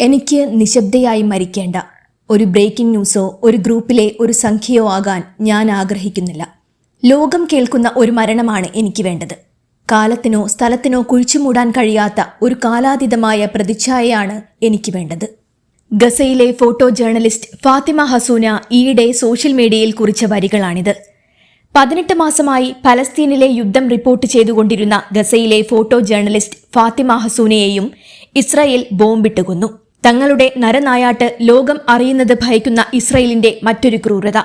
എനിക്ക് നിശബ്ദയായി മരിക്കേണ്ട. ഒരു ബ്രേക്കിംഗ് ന്യൂസോ ഒരു ഗ്രൂപ്പിലെ ഒരു സംഖ്യയോ ആകാൻ ഞാൻ ആഗ്രഹിക്കുന്നില്ല. ലോകം കേൾക്കുന്ന ഒരു മരണമാണ് എനിക്ക് വേണ്ടത്. കാലത്തിനോ സ്ഥലത്തിനോ കുഴിച്ചുമൂടാൻ കഴിയാത്ത ഒരു കാലാതീതമായ പ്രതിച്ഛായയാണ് എനിക്ക് വേണ്ടത്. ഗസയിലെ ഫോട്ടോ ജേർണലിസ്റ്റ് ഫാത്തിമ ഹസൂന ഈയിടെ സോഷ്യൽ മീഡിയയിൽ കുറിച്ച വരികളാണിത്. പതിനെട്ട് മാസമായി പലസ്തീനിലെ യുദ്ധം റിപ്പോർട്ട് ചെയ്തുകൊണ്ടിരുന്ന ഗസയിലെ ഫോട്ടോ ജേർണലിസ്റ്റ് ഫാത്തിമ ഹസൂനയെയും ഇസ്രായേൽ ബോംബിട്ട് കൊന്നു. തങ്ങളുടെ നരനായാട്ട് ലോകം അറിയുന്നത് ഭയക്കുന്ന ഇസ്രയേലിന്റെ മറ്റൊരു ക്രൂരത.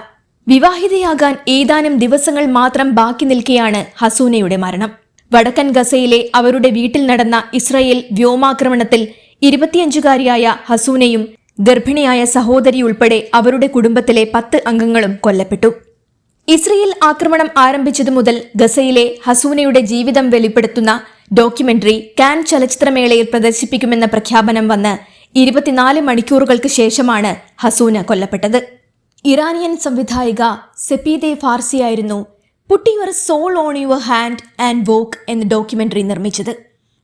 വിവാഹിതയാകാൻ ഏതാനും ദിവസങ്ങൾ മാത്രം ബാക്കി നിൽക്കെയാണ് ഹസൂനയുടെ മരണം. വടക്കൻ ഗസയിലെ അവരുടെ വീട്ടിൽ നടന്ന ഇസ്രയേൽ വ്യോമാക്രമണത്തിൽ ഇരുപത്തിയഞ്ചുകാരിയായ ഹസൂനയും ഗർഭിണിയായ സഹോദരി ഉൾപ്പെടെ അവരുടെ കുടുംബത്തിലെ പത്ത് അംഗങ്ങളും കൊല്ലപ്പെട്ടു. ഇസ്രയേൽ ആക്രമണം ആരംഭിച്ചതു മുതൽ ഗസയിലെ ഹസൂനയുടെ ജീവിതം വെളിപ്പെടുത്തുന്ന ഡോക്യുമെന്ററി കാൻ ചലച്ചിത്രമേളയിൽ പ്രദർശിപ്പിക്കുമെന്ന പ്രഖ്യാപനം വന്ന് ഇരുപത്തിനാല് മണിക്കൂറുകൾക്ക് ശേഷമാണ് ഹസൂന കൊല്ലപ്പെട്ടത്. ഇറാനിയൻ സംവിധായിക Sepideh ഫാർസിയായിരുന്നു put your soul on your hand and walk എന്ന ഡോക്യുമെന്ററി നിർമ്മിച്ചത്.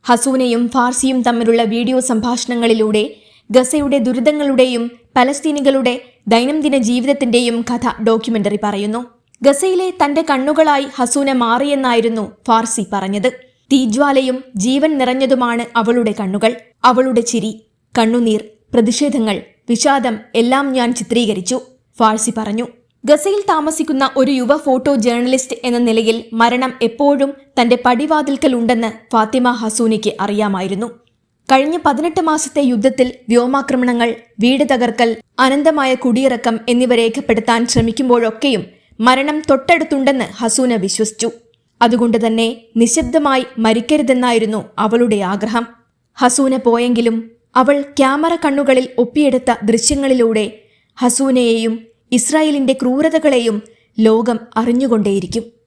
ഹസൂനയും ഫാർസിയും തമ്മിലുള്ള വീഡിയോ സംഭാഷണങ്ങളിലൂടെ ഗസയുടെ ദുരിതങ്ങളുടെയും പലസ്തീനികളുടെ ദൈനംദിന ജീവിതത്തിന്റെയും കഥ ഡോക്യുമെന്ററി പറയുന്നു. ഗസയിലെ തന്റെ കണ്ണുകളായി ഹസൂന മാറിയെന്നായിരുന്നു ഫാർസി പറഞ്ഞത്. തീജ്വാലയും ജീവൻ നിറഞ്ഞതുമാണ് അവളുടെ കണ്ണുകൾ അവളുടെ ചിരി. കണ്ണുനീർ പ്രതിഷേധങ്ങൾ വിഷാദം എല്ലാം ഞാൻ ചിത്രീകരിച്ചു ഫാഴ്സി പറഞ്ഞു. ഗസയിൽ താമസിക്കുന്ന ഒരു യുവ ഫോട്ടോ ജേർണലിസ്റ്റ് എന്ന നിലയിൽ മരണം എപ്പോഴും തന്റെ പടിവാതിൽക്കൽ ഉണ്ടെന്ന് ഫാത്തിമ ഹസൂനിക്ക് അറിയാമായിരുന്നു. കഴിഞ്ഞ പതിനെട്ട് മാസത്തെ യുദ്ധത്തിൽ വ്യോമാക്രമണങ്ങൾ വീട് തകർക്കൽ അനന്തമായ കുടിയിറക്കം എന്നിവ രേഖപ്പെടുത്താൻ ശ്രമിക്കുമ്പോഴൊക്കെയും മരണം തൊട്ടടുത്തുണ്ടെന്ന് ഹസൂന വിശ്വസിച്ചു. അതുകൊണ്ട് തന്നെ നിശബ്ദമായി മരിക്കരുതെന്നായിരുന്നു അവളുടെ ആഗ്രഹം. ഹസൂന പോയെങ്കിലും അവൾ ക്യാമറ കണ്ണുകളിൽ ഒപ്പിയെടുത്ത ദൃശ്യങ്ങളിലൂടെ ഹസൂനയെയും ഇസ്രായേലിന്റെ ക്രൂരതകളെയും ലോകം അറിഞ്ഞുകൊണ്ടേയിരിക്കും.